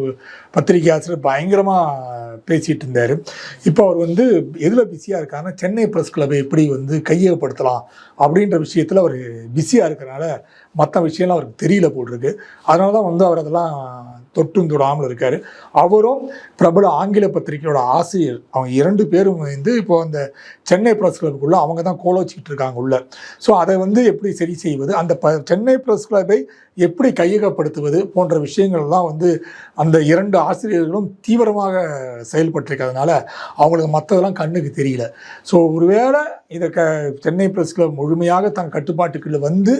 பத்திரிகை ஆசிரியர் பயங்கரமாக பேசிகிட்டு இருந்தார். இப்போ அவர் வந்து எதில் பிஸியாக இருக்காருன்னா சென்னை ப்ரெஸ் கிளப்பை எப்படி வந்து கையகப்படுத்தலாம் அப்படின்ற விஷயத்தில் அவர் பிஸியாக இருக்கிறனால மற்ற விஷயம்லாம் அவருக்கு தெரியல போட்டிருக்கு அதனால தான் வந்து அவர் அதெல்லாம் தொட்டும் தொடாமல் இருக்கார். அவரும் பிரபல ஆங்கில பத்திரிகையோட ஆசிரியர். அவங்க இரண்டு பேரும் வந்து இப்போ அந்த சென்னை ப்ரெஸ் கிளப்புக்குள்ளே அவங்க தான் கோலோச்சிக்கிட்டு இருக்காங்க உள்ள. ஸோ அதை வந்து எப்படி சரி செய்வது? அந்த ப சென்னை ப்ரெஸ் கிளப்பை எப்படி கையகப்படுத்துவது போன்ற விஷயங்கள்லாம் வந்து அந்த இரண்டு ஆசிரியர்களும் தீவிரமாக செயல்பட்டிருக்கிறதுனால அவங்களுக்கு மற்றதெல்லாம் கண்ணுக்கு தெரியல. ஸோ ஒருவேளை இதை க சென்னை ப்ரெஸ் கிளப் முழுமையாக தன் கட்டுப்பாட்டுக்குள்ளே வந்து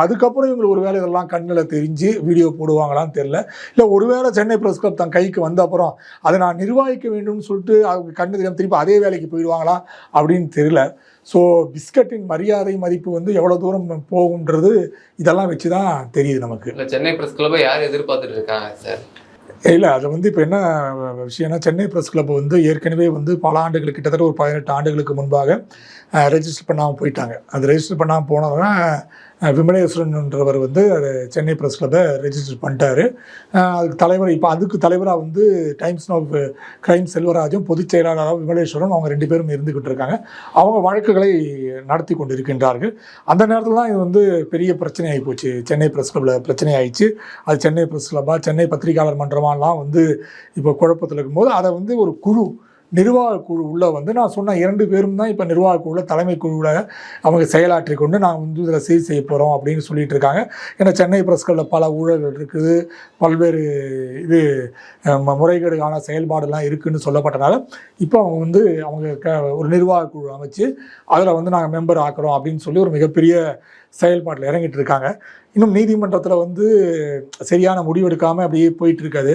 அதுக்கப்புறம் அதுக்கப்புறம் இவங்களுக்கு ஒருவேளை இதெல்லாம் கண்ணில் தெரிஞ்சு வீடியோ போடுவாங்களான்னு தெரில இல்லை ஒருவேளை சென்னை ப்ரெஸ் கிளப் தன் கைக்கு வந்த அப்புறம் அதை நான் நிர்வகிக்க வேண்டும்னு சொல்லிட்டு அவங்க கண்ணு தெரியாமல் திருப்பி அதே வேலைக்கு போயிடுவாங்களா அப்படின்னு தெரில ஸோ பிஸ்கட்டின் மரியாதை மதிப்பு வந்து எவ்வளோ தூரம் போகுன்றது இதெல்லாம் வச்சு தான் தெரியுது நமக்கு. இல்லை சென்னை ப்ரெஸ் கிளப்பை யார் எதிர்பார்த்துட்டு இருக்காங்க சார்? இல்லை அது வந்து இப்போ என்ன விஷயம்னா சென்னை ப்ரெஸ் கிளப் வந்து ஏற்கனவே வந்து பல ஆண்டுகள் கிட்டத்தட்ட ஒரு பதினெட்டு ஆண்டுகளுக்கு முன்பாக ரெஜிஸ்டர் பண்ணாமல் போயிட்டாங்க. அது ரெஜிஸ்டர் பண்ணாமல் போனதுனால் விமலேஸ்வரன்ன்றவர் வந்து சென்னை ப்ரெஸ் கிளப்பை ரெஜிஸ்டர் பண்ணிட்டாரு. அதுக்கு தலைவர் இப்போ அதுக்கு தலைவராக வந்து டைம்ஸ் ஆஃப் கிரைம் செல்வராஜும் பொதுச் செயலாளராக விமலேஸ்வரன் அவங்க ரெண்டு பேரும் இருந்துக்கிட்டு இருக்காங்க. அவங்க வழக்குகளை நடத்தி கொண்டு இருக்கின்றார்கள் அந்த நேரத்தில் தான் இது வந்து பெரிய பிரச்சனையாகி போச்சு. சென்னை ப்ரெஸ் கிளப்பில் பிரச்சனை ஆயிடுச்சு அது சென்னை ப்ரெஸ் கிளப்பாக சென்னை பத்திரிகையாளர் மன்றமாலாம் வந்து இப்போ குழப்பத்தில் இருக்கும்போது அதை வந்து ஒரு குழு நிர்வாக குழு உள்ளே வந்து நான் சொன்ன இரண்டு பேரும் தான் இப்போ நிர்வாக குழுவில் தலைமை குழுவில் அவங்க செயலாற்றி கொண்டு நாங்கள் வந்து இதில் சீர் செய்ய போகிறோம் அப்படின்னு சொல்லிட்டு இருக்காங்க. ஏன்னா சென்னை பிரஸ்களில் பல ஊழல்கள் இருக்குது. பல்வேறு இது முறைகேடுக்கான செயல்பாடுலாம் இருக்குதுன்னு செயல்பாடெல்லாம் சொல்லப்பட்டனால இப்போ அவங்க வந்து அவங்க க ஒரு நிர்வாக குழு அமைச்சு அதில் வந்து நாங்கள் மெம்பர் ஆக்குறோம் அப்படின்னு சொல்லி ஒரு மிகப்பெரிய செயல்பாட்டில் இறங்கிட்டு இருக்காங்க. இன்னும் நீதிமன்றத்தில் வந்து சரியான முடிவெடுக்காமல் அப்படியே போயிட்டு இருக்காது.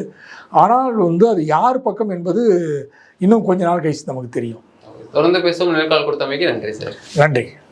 ஆனால் வந்து அது யார் பக்கம் என்பது இன்னும் கொஞ்ச நாள் கழிச்சு நமக்கு தெரியும். தொடர்ந்து பேசும் நேர்கால் கொடுத்தமைக்கு நன்றி சார். நன்றி.